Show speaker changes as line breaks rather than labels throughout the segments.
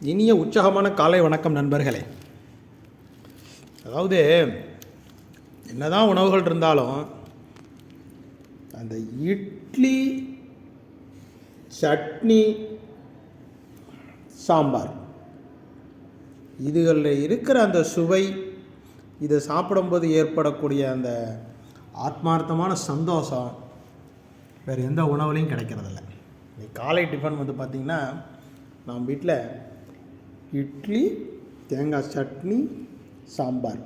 இனிய உற்சாகமான காலை வணக்கம் நண்பர்களே. அதாவது என்னதான் உணவுகள் இருந்தாலும் அந்த இட்லி சட்னி சாம்பார் இதுகளில் இருக்கிற அந்த சுவை இதை சாப்பிடும்போது ஏற்படக்கூடிய அந்த ஆத்மார்த்தமான சந்தோஷம் வேறு எந்த உணவுலையும் கிடைக்கிறதில்ல. இன்னைக்கு காலை டிஃபன் வந்து பார்த்திங்கன்னா நம்ம வீட்டில் இட்லி தேங்காய் சட்னி சாம்பார்.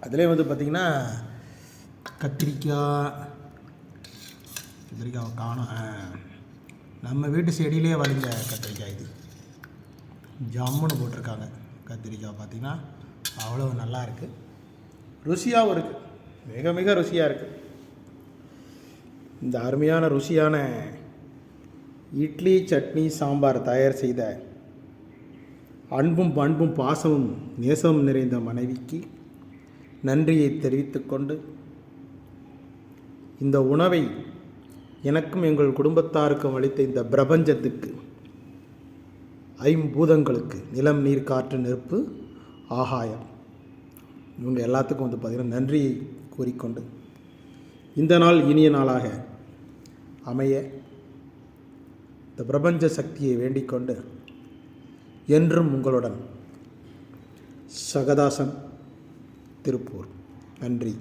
அதிலே வந்து பார்த்திங்கன்னா கத்திரிக்காய் கத்திரிக்காவை காணும் நம்ம வீட்டு செடியிலே வளைஞ்ச கத்திரிக்காய் இது. ஜம்முன்னு போட்டிருக்காங்க கத்திரிக்காய் பார்த்திங்கன்னா அவ்வளோ நல்லா இருக்குது ருசியாகவும் இருக்குது மிக மிக ருசியாக இருக்குது இந்த அருமையான ருசியான இட்லி சட்னி சாம்பார் தயார் செய்த அன்பும் பண்பும் பாசமும் நேசமும் நிறைந்த மனைவிக்கு நன்றியை தெரிவித்துக்கொண்டு இந்த உணவை எனக்கும் எங்கள் குடும்பத்தாருக்கும் அளித்த இந்த பிரபஞ்சத்துக்கு ஐம்பூதங்களுக்கு நிலம் நீர் காற்று நெருப்பு ஆகாயம் இவங்க எல்லாத்துக்கும் வந்து பார்த்திங்கன்னா நன்றியை கூறிக்கொண்டு இந்த நாள் இனிய நாளாக அமைய இந்த பிரபஞ்ச சக்தியை வேண்டிக்கொண்டு என்றும் உங்களுடன் சகதாசன் திருப்பூர். நன்றி.